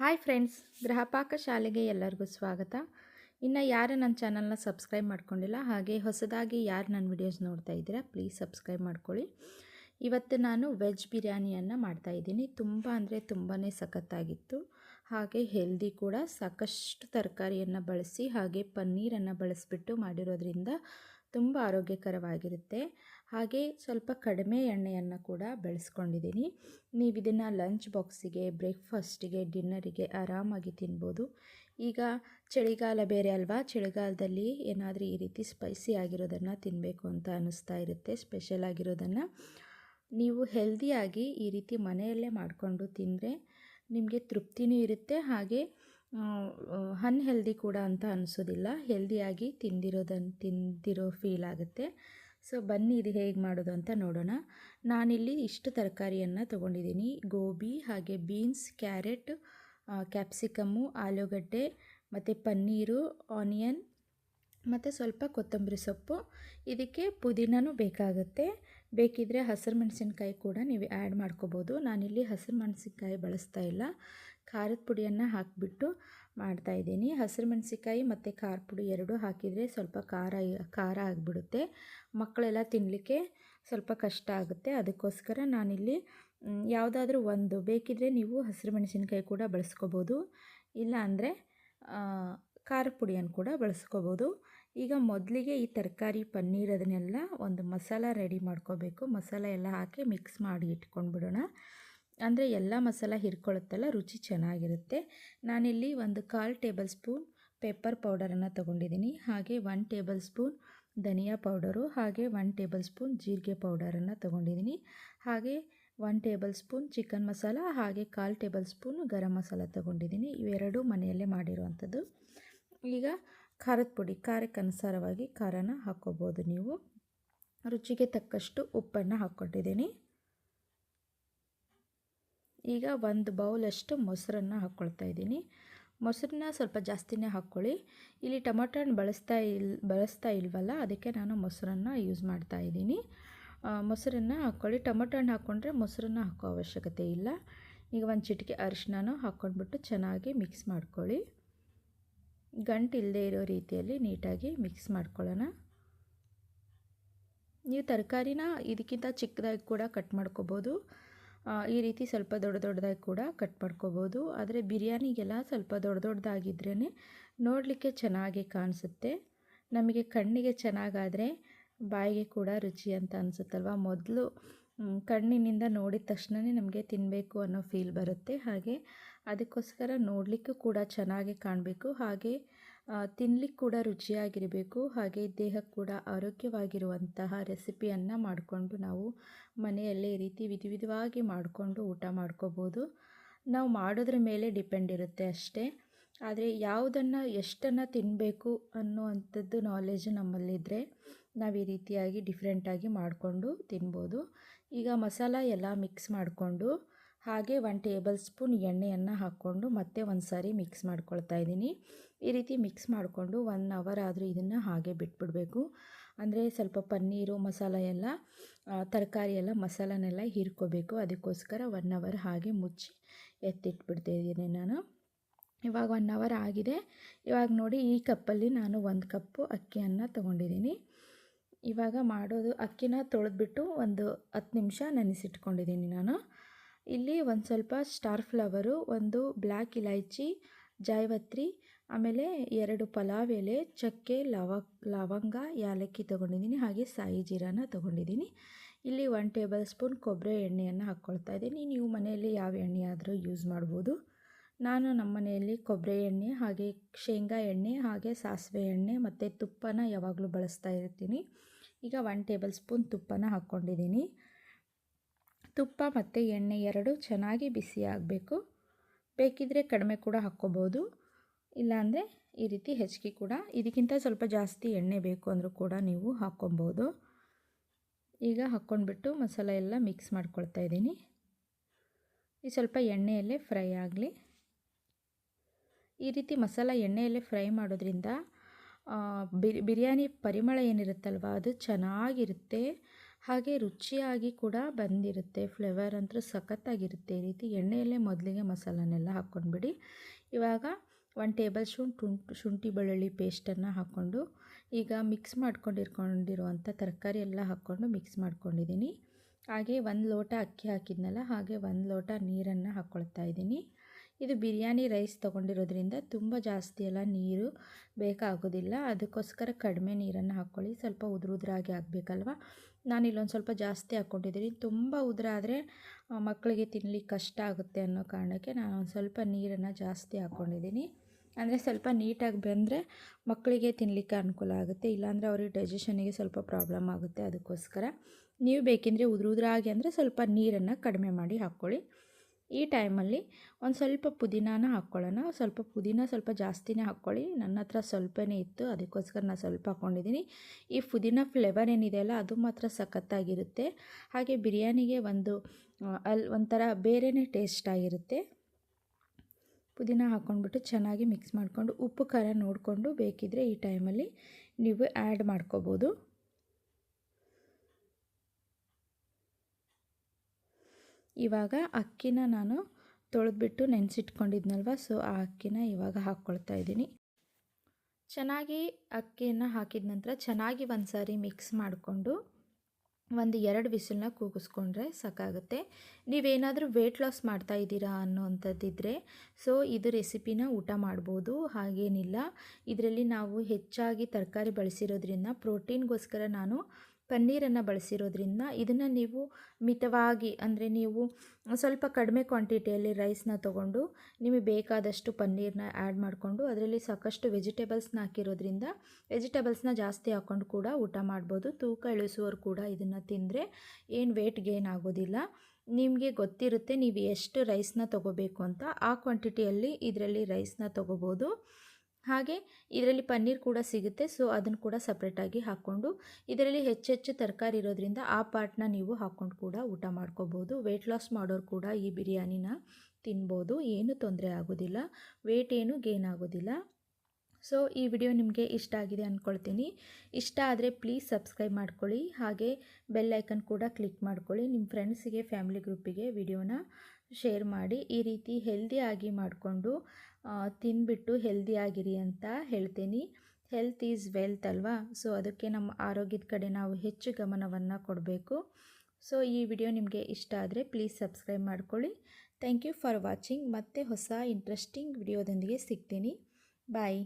Hi friends Gruhapaka ಶಾಲೆಗೆ ಎಲ್ಲರಿಗೂ ಸ್ವಾಗತ. ಇನ್ನು ಯಾರು ನನ್ನ ಚಾನಲ್ನ ಸಬ್ಸ್ಕ್ರೈಬ್ ಮಾಡ್ಕೊಂಡಿಲ್ಲ, ಹಾಗೆ ಹೊಸದಾಗಿ ಯಾರು ನನ್ನ ವಿಡಿಯೋಸ್ ನೋಡ್ತಾ ಇದ್ದೀರಾ, ಪ್ಲೀಸ್ ಸಬ್ಸ್ಕ್ರೈಬ್ ಮಾಡ್ಕೊಳ್ಳಿ. ಇವತ್ತು ನಾನು ವೆಜ್ ಬಿರಿಯಾನಿಯನ್ನು ಮಾಡ್ತಾಯಿದ್ದೀನಿ ತುಂಬ ಅಂದರೆ ತುಂಬಾ ಸಖತ್ತಾಗಿತ್ತು. ಹಾಗೆ ಹೆಲ್ದಿ ಕೂಡ. ಸಾಕಷ್ಟು ತರಕಾರಿಯನ್ನು ಬಳಸಿ, ಹಾಗೆ ಪನ್ನೀರನ್ನು ಬಳಸಿಬಿಟ್ಟು ಮಾಡಿರೋದ್ರಿಂದ ತುಂಬ ಆರೋಗ್ಯಕರವಾಗಿರುತ್ತೆ. ಹಾಗೆ ಸ್ವಲ್ಪ ಕಡಿಮೆ ಎಣ್ಣೆಯನ್ನು ಕೂಡ ಬೆಳೆಸ್ಕೊಂಡಿದ್ದೀನಿ. ನೀವು ಇದನ್ನು ಲಂಚ್ ಬಾಕ್ಸಿಗೆ ಬ್ರೇಕ್ಫಾಸ್ಟಿಗೆ ಡಿನ್ನರಿಗೆ ಆರಾಮಾಗಿ ತಿನ್ಬೋದು. ಈಗ ಚಳಿಗಾಲ ಬೇರೆ ಅಲ್ವಾ? ಚಳಿಗಾಲದಲ್ಲಿ ಏನಾದರೂ ಈ ರೀತಿ ಸ್ಪೈಸಿ ಆಗಿರೋದನ್ನು ತಿನ್ನಬೇಕು ಅಂತ ಅನ್ನಿಸ್ತಾ ಇರುತ್ತೆ ಸ್ಪೆಷಲ್ ಆಗಿರೋದನ್ನು. ನೀವು ಹೆಲ್ದಿಯಾಗಿ ಈ ರೀತಿ ಮನೆಯಲ್ಲೇ ಮಾಡಿಕೊಂಡು ತಿಂದರೆ ನಿಮಗೆ ತೃಪ್ತಿನೂ ಇರುತ್ತೆ, ಹಾಗೆ ಅನ್ಹೆಲ್ದಿ ಕೂಡ ಅಂತ ಅನಿಸೋದಿಲ್ಲ ಹೆಲ್ದಿಯಾಗಿ ತಿಂದಿರೋದನ್ನು ತಿಂದಿರೋ ಫೀಲ್ ಆಗುತ್ತೆ. ಸೊ ಬನ್ನಿ ಇದು ಹೇಗೆ ಮಾಡೋದು ಅಂತ ನೋಡೋಣ. ನಾನಿಲ್ಲಿ ಇಷ್ಟು ತರಕಾರಿಯನ್ನು ತೊಗೊಂಡಿದ್ದೀನಿ. ಗೋಬಿ ಹಾಗೆ ಬೀನ್ಸ್, ಕ್ಯಾರೆಟ್ ಕ್ಯಾಪ್ಸಿಕಮ್ಮು, ಆಲೂಗಡ್ಡೆ ಮತ್ತು ಪನ್ನೀರು, ಆನಿಯನ್ ಮತ್ತು ಸ್ವಲ್ಪ ಕೊತ್ತಂಬರಿ ಸೊಪ್ಪು. ಇದಕ್ಕೆ ಪುದೀನೂ ಬೇಕಾಗುತ್ತೆ. ಬೇಕಿದ್ದರೆ ಹಸಿರು ಮೆಣಸಿನ್ಕಾಯಿ ಕೂಡ ನೀವು ಆ್ಯಡ್ ಮಾಡ್ಕೋಬೋದು. ನಾನಿಲ್ಲಿ ಹಸಿರು ಮೆಣಸಿನ್ಕಾಯಿ ಬಳಸ್ತಾ ಇಲ್ಲ. ಖಾರದ ಪುಡಿಯನ್ನು ಹಾಕಿಬಿಟ್ಟು ಮಾಡ್ತಾಯಿದ್ದೀನಿ ಹಸಿರು ಮೆಣಸಿನ್ಕಾಯಿ ಮತ್ತು ಖಾರ ಪುಡಿ ಎರಡೂ ಹಾಕಿದರೆ ಸ್ವಲ್ಪ ಖಾರ ಖಾರ ಆಗಿಬಿಡುತ್ತೆ. ಮಕ್ಕಳೆಲ್ಲ ತಿನ್ನಲಿಕ್ಕೆ ಸ್ವಲ್ಪ ಕಷ್ಟ ಆಗುತ್ತೆ. ಅದಕ್ಕೋಸ್ಕರ ನಾನಿಲ್ಲಿ ಯಾವುದಾದ್ರೂ ಒಂದು ಬೇಕಿದ್ದರೆ ನೀವು ಹಸಿರು ಮೆಣಸಿನ್ಕಾಯಿ ಕೂಡ ಬಳಸ್ಕೋಬೋದು. ಇಲ್ಲ ಅಂದರೆ ಖಾರ ಪುಡಿಯನ್ನು ಕೂಡ ಬಳಸ್ಕೋಬೋದು. ಈಗ ಮೊದಲಿಗೆ ಈ ತರಕಾರಿ ಪನ್ನೀರ್ ಅದನ್ನೆಲ್ಲ ಒಂದು ಮಸಾಲ ರೆಡಿ ಮಾಡ್ಕೋಬೇಕು. ಮಸಾಲ ಎಲ್ಲ ಹಾಕಿ ಮಿಕ್ಸ್ ಮಾಡಿ ಇಟ್ಕೊಂಡ್ಬಿಡೋಣ. ಅಂದರೆ ಎಲ್ಲ ಮಸಾಲ ಹಿರ್ಕೊಳ್ಳುತ್ತಲ್ಲ ರುಚಿ ಚೆನ್ನಾಗಿರುತ್ತೆ. ನಾನಿಲ್ಲಿ ಒಂದು ಕಾಲು ಟೇಬಲ್ ಸ್ಪೂನ್ ಪೆಪ್ಪರ್ ಪೌಡರನ್ನು ತೊಗೊಂಡಿದ್ದೀನಿ. ಹಾಗೆ ಒನ್ ಟೇಬಲ್ ಸ್ಪೂನ್ ಧನಿಯಾ ಪೌಡರು, ಹಾಗೆ ಒನ್ ಟೇಬಲ್ ಸ್ಪೂನ್ ಜೀರಿಗೆ ಪೌಡರನ್ನು ತೊಗೊಂಡಿದ್ದೀನಿ. ಹಾಗೆ one tablespoon chicken masala, ಹಾಗೆ ಕಾಲು ಟೇಬಲ್ ಸ್ಪೂನ್ ಗರಂ ಮಸಾಲ ತೊಗೊಂಡಿದ್ದೀನಿ. ಇವೆರಡೂ ಮನೆಯಲ್ಲೇ ಮಾಡಿರುವಂಥದ್ದು. ಈಗ ಖಾರದ ಪುಡಿ ಖಾರಕ್ಕೆ ಅನುಸಾರವಾಗಿ ಖಾರನ ಹಾಕ್ಕೋಬೋದು ನೀವು. ರುಚಿಗೆ ತಕ್ಕಷ್ಟು ಉಪ್ಪನ್ನು ಹಾಕ್ಕೊಂಡಿದ್ದೀನಿ. ಈಗ ಒಂದು ಬೌಲಷ್ಟು ಮೊಸರನ್ನು ಹಾಕ್ಕೊಳ್ತಾ ಇದ್ದೀನಿ. ಮೊಸರನ್ನ ಸ್ವಲ್ಪ ಜಾಸ್ತಿನೇ ಹಾಕ್ಕೊಳ್ಳಿ. ಇಲ್ಲಿ ಟೊಮೊಟೊ ಹಣ್ಣು ಬಳಸ್ತಾ ಇಲ್, ಬಳಸ್ತಾ ಇಲ್ವಲ್ಲ, ಅದಕ್ಕೆ ನಾನು ಮೊಸರನ್ನು ಯೂಸ್ ಮಾಡ್ತಾ ಇದ್ದೀನಿ. ಮೊಸರನ್ನು ಹಾಕ್ಕೊಳ್ಳಿ. ಟೊಮೊಟೊ ಹಣ್ಣು ಹಾಕ್ಕೊಂಡ್ರೆ ಮೊಸರನ್ನು ಹಾಕೋ ಅವಶ್ಯಕತೆ ಇಲ್ಲ. ಈಗ ಒಂದು ಚಿಟಿಕೆ ಅರಿಶಿನೂ ಹಾಕ್ಕೊಂಡ್ಬಿಟ್ಟು ಚೆನ್ನಾಗಿ ಮಿಕ್ಸ್ ಮಾಡ್ಕೊಳ್ಳಿ. ಗಂಟು ಇಲ್ಲದೆ ಇರೋ ರೀತಿಯಲ್ಲಿ ನೀಟಾಗಿ ಮಿಕ್ಸ್ ಮಾಡ್ಕೊಳ್ಳೋಣ. ನೀವು ತರಕಾರಿನ ಇದಕ್ಕಿಂತ ಚಿಕ್ಕದಾಗಿ ಕೂಡ ಕಟ್ ಮಾಡ್ಕೋಬೋದು. ಈ ರೀತಿ ಸ್ವಲ್ಪ ದೊಡ್ಡ ದೊಡ್ಡದಾಗಿ ಕೂಡ ಕಟ್ ಮಾಡ್ಕೋಬೋದು. ಆದರೆ ಬಿರಿಯಾನಿಗೆಲ್ಲ ಸ್ವಲ್ಪ ದೊಡ್ಡ ದೊಡ್ಡದಾಗಿದ್ರೇ ನೋಡಲಿಕ್ಕೆ ಚೆನ್ನಾಗಿ ಕಾಣಿಸುತ್ತೆ. ನಮಗೆ ಕಣ್ಣಿಗೆ ಚೆನ್ನಾಗಾದರೆ ಬಾಯಿಗೆ ಕೂಡ ರುಚಿ ಅಂತ ಅನಿಸುತ್ತಲ್ವ? ಮೊದಲು ಕಣ್ಣಿನಿಂದ ನೋಡಿದ ತಕ್ಷಣವೇ ನಮಗೆ ತಿನ್ನಬೇಕು ಅನ್ನೋ ಫೀಲ್ ಬರುತ್ತೆ. ಹಾಗೆ ಅದಕ್ಕೋಸ್ಕರ ನೋಡಲಿಕ್ಕೂ ಕೂಡ ಚೆನ್ನಾಗಿ ಕಾಣಬೇಕು. ಹಾಗೆ ತಿನ್ನಲಿಕ್ಕೆ ಕೂಡ ರುಚಿಯಾಗಿರಬೇಕು. ಹಾಗೆ ದೇಹಕ್ಕೆ ಕೂಡ ಆರೋಗ್ಯವಾಗಿರುವಂತಹ ರೆಸಿಪಿಯನ್ನು ಮಾಡಿಕೊಂಡು ನಾವು ಮನೆಯಲ್ಲೇ ರೀತಿ ವಿಧ ವಿಧವಾಗಿ ಮಾಡಿಕೊಂಡು ಊಟ ಮಾಡ್ಕೋಬೋದು. ನಾವು ಮಾಡೋದ್ರ ಮೇಲೆ ಡಿಪೆಂಡ್ ಇರುತ್ತೆ ಅಷ್ಟೇ. ಆದರೆ ಯಾವುದನ್ನು ಎಷ್ಟನ್ನು ತಿನ್ನಬೇಕು ಅನ್ನುವಂಥದ್ದು ನಾಲೆಜ್ ನಮ್ಮಲ್ಲಿದ್ದರೆ ನಾವು ಈ ರೀತಿಯಾಗಿ ಡಿಫ್ರೆಂಟಾಗಿ ಮಾಡಿಕೊಂಡು ತಿನ್ಬೋದು. ಈಗ ಮಸಾಲ ಎಲ್ಲ ಮಿಕ್ಸ್ ಮಾಡಿಕೊಂಡು ಹಾಗೆ ಒನ್ ಟೇಬಲ್ ಸ್ಪೂನ್ ಎಣ್ಣೆಯನ್ನು ಹಾಕ್ಕೊಂಡು ಮತ್ತೆ ಒಂದು ಸಾರಿ ಮಿಕ್ಸ್ ಮಾಡ್ಕೊಳ್ತಾ ಇದ್ದೀನಿ. ಈ ರೀತಿ ಮಿಕ್ಸ್ ಮಾಡಿಕೊಂಡು ಒನ್ ಅವರ್ ಆದರೂ ಇದನ್ನು ಹಾಗೆ ಬಿಟ್ಬಿಡಬೇಕು. ಅಂದರೆ ಸ್ವಲ್ಪ ಪನ್ನೀರು, ಮಸಾಲ ಎಲ್ಲ ತರಕಾರಿ ಎಲ್ಲ ಮಸಾಲನೆಲ್ಲ ಹೀರ್ಕೋಬೇಕು. ಅದಕ್ಕೋಸ್ಕರ ಒನ್ ಅವರ್ ಹಾಗೆ ಮುಚ್ಚಿ ಎತ್ತಿಟ್ಬಿಡ್ತಾ ಇದ್ದೀನಿ ನಾನು. ಇವಾಗ ಒನ್ ಅವರ್ ಆಗಿದೆ. ಇವಾಗ ನೋಡಿ ಈ ಕಪ್ಪಲ್ಲಿ ನಾನು ಒಂದು ಕಪ್ಪು ಅಕ್ಕಿಯನ್ನು ತೊಗೊಂಡಿದ್ದೀನಿ. ಇವಾಗ ಮಾಡೋದು ಅಕ್ಕಿನ ತೊಳೆದ್ಬಿಟ್ಟು ಒಂದು ಹತ್ತು ನಿಮಿಷ ನೆನೆಸಿಟ್ಕೊಂಡಿದ್ದೀನಿ ನಾನು. ಇಲ್ಲಿ ಒಂದು ಸ್ವಲ್ಪ ಸ್ಟಾರ್ ಫ್ಲವರು, ಒಂದು ಬ್ಲ್ಯಾಕ್ ಇಲೈಚಿ, ಜಾಯವತ್ರಿ, ಆಮೇಲೆ ಎರಡು ಪಲಾವ್ ಎಲೆ, ಚಕ್ಕೆ, ಲವ, ಲವಂಗ, ಯಾಲಕ್ಕಿ ತೊಗೊಂಡಿದ್ದೀನಿ, ಹಾಗೆ ಸಾಯಿ ಜೀರಾನ ತೊಗೊಂಡಿದ್ದೀನಿ. ಇಲ್ಲಿ ಒನ್ ಟೇಬಲ್ ಸ್ಪೂನ್ ಕೊಬ್ಬರಿ ಎಣ್ಣೆಯನ್ನು ಹಾಕ್ಕೊಳ್ತಾ ಇದ್ದೀನಿ. ನೀವು ಮನೆಯಲ್ಲಿ ಯಾವ ಎಣ್ಣೆ ಆದರೂ ಯೂಸ್ ಮಾಡ್ಬೋದು. ನಾನು ನಮ್ಮ ಮನೆಯಲ್ಲಿ ಕೊಬ್ಬರಿ ಎಣ್ಣೆ, ಹಾಗೆ ಶೇಂಗಾ ಎಣ್ಣೆ, ಹಾಗೆ ಸಾಸಿವೆ ಎಣ್ಣೆ ಮತ್ತು ತುಪ್ಪನ ಯಾವಾಗಲೂ ಬಳಸ್ತಾ ಇರ್ತೀನಿ. ಈಗ ಒನ್ ಟೇಬಲ್ ಸ್ಪೂನ್ ತುಪ್ಪನ ಹಾಕ್ಕೊಂಡಿದ್ದೀನಿ. ತುಪ್ಪ ಮತ್ತು ಎಣ್ಣೆ ಎರಡು ಚೆನ್ನಾಗಿ ಬಿಸಿ ಆಗಬೇಕು. ಬೇಕಿದ್ದರೆ ಕಡಿಮೆ ಕೂಡ ಹಾಕ್ಕೋಬೋದು. ಇಲ್ಲಾಂದರೆ ಈ ರೀತಿ ಹೆಚ್ಚಿಗೆ ಕೂಡ. ಇದಕ್ಕಿಂತ ಸ್ವಲ್ಪ ಜಾಸ್ತಿ ಎಣ್ಣೆ ಬೇಕು ಅಂದರೂ ಕೂಡ ನೀವು ಹಾಕ್ಕೊಬೋದು. ಈಗ ಹಾಕ್ಕೊಂಡ್ಬಿಟ್ಟು ಮಸಾಲ ಎಲ್ಲ ಮಿಕ್ಸ್ ಮಾಡ್ಕೊಳ್ತಾ ಇದ್ದೀನಿ. ಈ ಸ್ವಲ್ಪ ಎಣ್ಣೆಯಲ್ಲೇ ಫ್ರೈ ಆಗಲಿ. ಈ ರೀತಿ ಮಸಾಲ ಎಣ್ಣೆಯಲ್ಲೇ ಫ್ರೈ ಮಾಡೋದ್ರಿಂದ ಬಿರಿಯಾನಿ ಪರಿಮಳ ಏನಿರುತ್ತಲ್ವ, ಅದು ಚೆನ್ನಾಗಿರುತ್ತೆ, ಹಾಗೆ ರುಚಿಯಾಗಿ ಕೂಡ ಬಂದಿರುತ್ತೆ, ಫ್ಲೇವರ್ ಅಂತೂ ಸಖತ್ತಾಗಿರುತ್ತೆ. ಈ ರೀತಿ ಎಣ್ಣೆಯಲ್ಲೇ ಮೊದಲಿಗೆ ಮಸಾಲನೆಲ್ಲ ಹಾಕ್ಕೊಂಡ್ಬಿಡಿ. ಇವಾಗ ಒನ್ ಟೇಬಲ್ ಸ್ಪೂನ್ ಶುಂಠಿ ಬೆಳ್ಳುಳ್ಳಿ ಪೇಸ್ಟನ್ನು ಹಾಕ್ಕೊಂಡು, ಈಗ ಮಿಕ್ಸ್ ಮಾಡ್ಕೊಂಡಿರ್ಕೊಂಡಿರುವಂಥ ತರಕಾರಿ ಎಲ್ಲ ಹಾಕ್ಕೊಂಡು ಮಿಕ್ಸ್ ಮಾಡ್ಕೊಂಡಿದ್ದೀನಿ. ಹಾಗೆ ಒಂದು ಲೋಟ ಅಕ್ಕಿ ಹಾಕಿದ್ನಲ್ಲ, ಹಾಗೆ ಒಂದು ಲೋಟ ನೀರನ್ನು ಹಾಕ್ಕೊಳ್ತಾ ಇದ್ದೀನಿ. ಇದು ಬಿರಿಯಾನಿ ರೈಸ್ ತೊಗೊಂಡಿರೋದ್ರಿಂದ ತುಂಬ ಜಾಸ್ತಿ ಎಲ್ಲ ನೀರು ಬೇಕಾಗೋದಿಲ್ಲ. ಅದಕ್ಕೋಸ್ಕರ ಕಡಿಮೆ ನೀರನ್ನು ಹಾಕ್ಕೊಳ್ಳಿ. ಸ್ವಲ್ಪ ಉದುರು ಉದುರಾಗಿ ಆಗಬೇಕಲ್ವ ನಾನು ಇಲ್ಲೊಂದು ಸ್ವಲ್ಪ ಜಾಸ್ತಿ ಹಾಕ್ಕೊಂಡಿದ್ದೀನಿ. ತುಂಬ ಉದುರಾದರೆ ಮಕ್ಕಳಿಗೆ ತಿನ್ನಲಿಕ್ಕೆ ಕಷ್ಟ ಆಗುತ್ತೆ ಅನ್ನೋ ಕಾರಣಕ್ಕೆ ನಾನು ಒಂದು ಸ್ವಲ್ಪ ನೀರನ್ನು ಜಾಸ್ತಿ ಹಾಕ್ಕೊಂಡಿದ್ದೀನಿ. ಅಂದರೆ ಸ್ವಲ್ಪ ನೀಟಾಗಿ ಬಂದರೆ ಮಕ್ಕಳಿಗೆ ತಿನ್ನಲಿಕ್ಕೆ ಅನುಕೂಲ ಆಗುತ್ತೆ. ಇಲ್ಲಾಂದರೆ ಅವ್ರಿಗೆ ಡೈಜೆಷನಿಗೆ ಸ್ವಲ್ಪ ಪ್ರಾಬ್ಲಮ್ ಆಗುತ್ತೆ. ಅದಕ್ಕೋಸ್ಕರ ನೀವು ಬೇಕೆಂದರೆ ಉದುರು ಉದುರಾಗಿ ಅಂದರೆ ಸ್ವಲ್ಪ ನೀರನ್ನು ಕಡಿಮೆ ಮಾಡಿ ಹಾಕ್ಕೊಳ್ಳಿ. ಈ ಟೈಮಲ್ಲಿ ಒಂದು ಸ್ವಲ್ಪ ಪುದೀನಾನ ಹಾಕ್ಕೊಳ್ಳೋಣ. ಸ್ವಲ್ಪ ಪುದೀನ ಸ್ವಲ್ಪ ಜಾಸ್ತಿನೇ ಹಾಕ್ಕೊಳ್ಳಿ. ನನ್ನ ಹತ್ರ ಸ್ವಲ್ಪನೇ ಇತ್ತು, ಅದಕ್ಕೋಸ್ಕರ ನಾನು ಸ್ವಲ್ಪ ಹಾಕ್ಕೊಂಡಿದ್ದೀನಿ. ಈ ಪುದೀನ ಫ್ಲೇವರ್ ಏನಿದೆಯಲ್ಲ ಅದು ಮಾತ್ರ ಸಖತ್ತಾಗಿರುತ್ತೆ. ಹಾಗೆ ಬಿರಿಯಾನಿಗೆ ಒಂದು ಅಲ್ಲಿ ಒಂಥರ ಬೇರೆಯೇ ಟೇಸ್ಟ್ ಆಗಿರುತ್ತೆ. ಪುದೀನ ಹಾಕ್ಕೊಂಡ್ಬಿಟ್ಟು ಚೆನ್ನಾಗಿ ಮಿಕ್ಸ್ ಮಾಡಿಕೊಂಡು, ಉಪ್ಪು ಖಾರ ನೋಡಿಕೊಂಡು ಬೇಕಿದ್ದರೆ ಈ ಟೈಮಲ್ಲಿ ನೀವು ಆ್ಯಡ್ ಮಾಡ್ಕೋಬೋದು. ಇವಾಗ ಅಕ್ಕಿನ ನಾನು ತೊಳೆದ್ಬಿಟ್ಟು ನೆನೆಸಿಟ್ಕೊಂಡಿದ್ನಲ್ವ, ಸೊ ಆ ಅಕ್ಕಿನ ಇವಾಗ ಹಾಕ್ಕೊಳ್ತಾ ಇದ್ದೀನಿ. ಚೆನ್ನಾಗಿ ಅಕ್ಕಿಯನ್ನು ಹಾಕಿದ ನಂತರ ಚೆನ್ನಾಗಿ ಒಂದು ಸಾರಿ ಮಿಕ್ಸ್ ಮಾಡಿಕೊಂಡು ಒಂದು ಎರಡು ವಿಸಿಲನ್ನ ಕೂಗಿಸ್ಕೊಂಡ್ರೆ ಸಾಕಾಗುತ್ತೆ. ನೀವೇನಾದರೂ ವೆಯ್ಟ್ ಲಾಸ್ ಮಾಡ್ತಾ ಇದ್ದೀರಾ ಅನ್ನೋವಂಥದ್ದಿದ್ದರೆ ಸೊ ಇದು ರೆಸಿಪಿನ ಊಟ ಮಾಡ್ಬೋದು, ಹಾಗೇನಿಲ್ಲ. ಇದರಲ್ಲಿ ನಾವು ಹೆಚ್ಚಾಗಿ ತರಕಾರಿ ಬಳಸಿರೋದ್ರಿಂದ ಪ್ರೋಟೀನ್ಗೋಸ್ಕರ ನಾನು ಪನ್ನೀರನ್ನು ಬಳಸಿರೋದ್ರಿಂದ ಇದನ್ನು ನೀವು ಮಿತವಾಗಿ, ಅಂದರೆ ನೀವು ಸ್ವಲ್ಪ ಕಡಿಮೆ ಕ್ವಾಂಟಿಟಿಯಲ್ಲಿ ರೈಸ್ನ ತೊಗೊಂಡು, ನಿಮಗೆ ಬೇಕಾದಷ್ಟು ಪನ್ನೀರನ್ನ ಆ್ಯಡ್ ಮಾಡಿಕೊಂಡು, ಅದರಲ್ಲಿ ಸಾಕಷ್ಟು ವೆಜಿಟೇಬಲ್ಸ್ನ ಹಾಕಿರೋದ್ರಿಂದ ವೆಜಿಟೇಬಲ್ಸ್ನ ಜಾಸ್ತಿ ಹಾಕ್ಕೊಂಡು ಕೂಡ ಊಟ ಮಾಡ್ಬೋದು. ತೂಕ ಇಳಿಸುವವರು ಕೂಡ ಇದನ್ನು ತಿಂದರೆ ಏನು ವೇಟ್ ಗೇನ್ ಆಗೋದಿಲ್ಲ. ನಿಮಗೆ ಗೊತ್ತಿರುತ್ತೆ ನೀವು ಎಷ್ಟು ರೈಸ್ನ ತೊಗೋಬೇಕು ಅಂತ. ಆ ಕ್ವಾಂಟಿಟಿಯಲ್ಲಿ ಇದರಲ್ಲಿ ರೈಸ್ನ ತೊಗೋಬೋದು. ಹಾಗೆ ಇದರಲ್ಲಿ ಪನ್ನೀರ್ ಕೂಡ ಸಿಗುತ್ತೆ. ಸೊ ಅದನ್ನು ಕೂಡ ಸಪ್ರೇಟಾಗಿ ಹಾಕ್ಕೊಂಡು ಇದರಲ್ಲಿ ಹೆಚ್ಚೆಚ್ಚು ತರಕಾರಿ ಇರೋದ್ರಿಂದ ಆ ಪಾರ್ಟ್ನ ನೀವು ಹಾಕ್ಕೊಂಡು ಕೂಡ ಊಟ ಮಾಡ್ಕೋಬೋದು. ವೆಯ್ಟ್ ಲಾಸ್ ಮಾಡೋರು ಕೂಡ ಈ ಬಿರಿಯಾನಿನ ತಿನ್ಬೋದು. ಏನು ತೊಂದರೆ ಆಗೋದಿಲ್ಲ. ವೆಯ್ಟ್ ಏನು ಗೇನ್ ಆಗೋದಿಲ್ಲ. ಸೊ ಈ ವಿಡಿಯೋ ನಿಮಗೆ ಇಷ್ಟ ಆಗಿದೆ ಅಂದ್ಕೊಳ್ತೀನಿ ಇಷ್ಟ ಆದರೆ ಪ್ಲೀಸ್ ಸಬ್ಸ್ಕ್ರೈಬ್ ಮಾಡ್ಕೊಳ್ಳಿ. ಹಾಗೆ ಬೆಲ್ ಐಕನ್ ಕೂಡ ಕ್ಲಿಕ್ ಮಾಡ್ಕೊಳ್ಳಿ. ನಿಮ್ಮ ಫ್ರೆಂಡ್ಸಿಗೆ ಫ್ಯಾಮಿಲಿ ಗ್ರೂಪಿಗೆ ವಿಡಿಯೋನ ಶೇರ್ ಮಾಡಿ. ಈ ರೀತಿ ಹೆಲ್ದಿಯಾಗಿ ಮಾಡಿಕೊಂಡು ತಿಂದ್ಬಿಟ್ಟು ಹೆಲ್ದಿಯಾಗಿರಿ ಅಂತ ಹೇಳ್ತೀನಿ. ಹೆಲ್ತ್ ಈಸ್ ವೆಲ್ತ್ ಅಲ್ವಾ? ಸೊ ಅದಕ್ಕೆ ನಮ್ಮ ಆರೋಗ್ಯದ ಕಡೆ ನಾವು ಹೆಚ್ಚು ಗಮನವನ್ನು ಕೊಡಬೇಕು. ಸೊ ಈ ವಿಡಿಯೋ ನಿಮಗೆ ಇಷ್ಟ ಆದರೆ ಪ್ಲೀಸ್ ಸಬ್ಸ್ಕ್ರೈಬ್ ಮಾಡ್ಕೊಳ್ಳಿ. ಥ್ಯಾಂಕ್ ಯು ಫಾರ್ ವಾಚಿಂಗ್ ಮತ್ತೆ ಹೊಸ ಇಂಟ್ರೆಸ್ಟಿಂಗ್ ವಿಡಿಯೋದೊಂದಿಗೆ ಸಿಗ್ತೀನಿ. ಬಾಯ್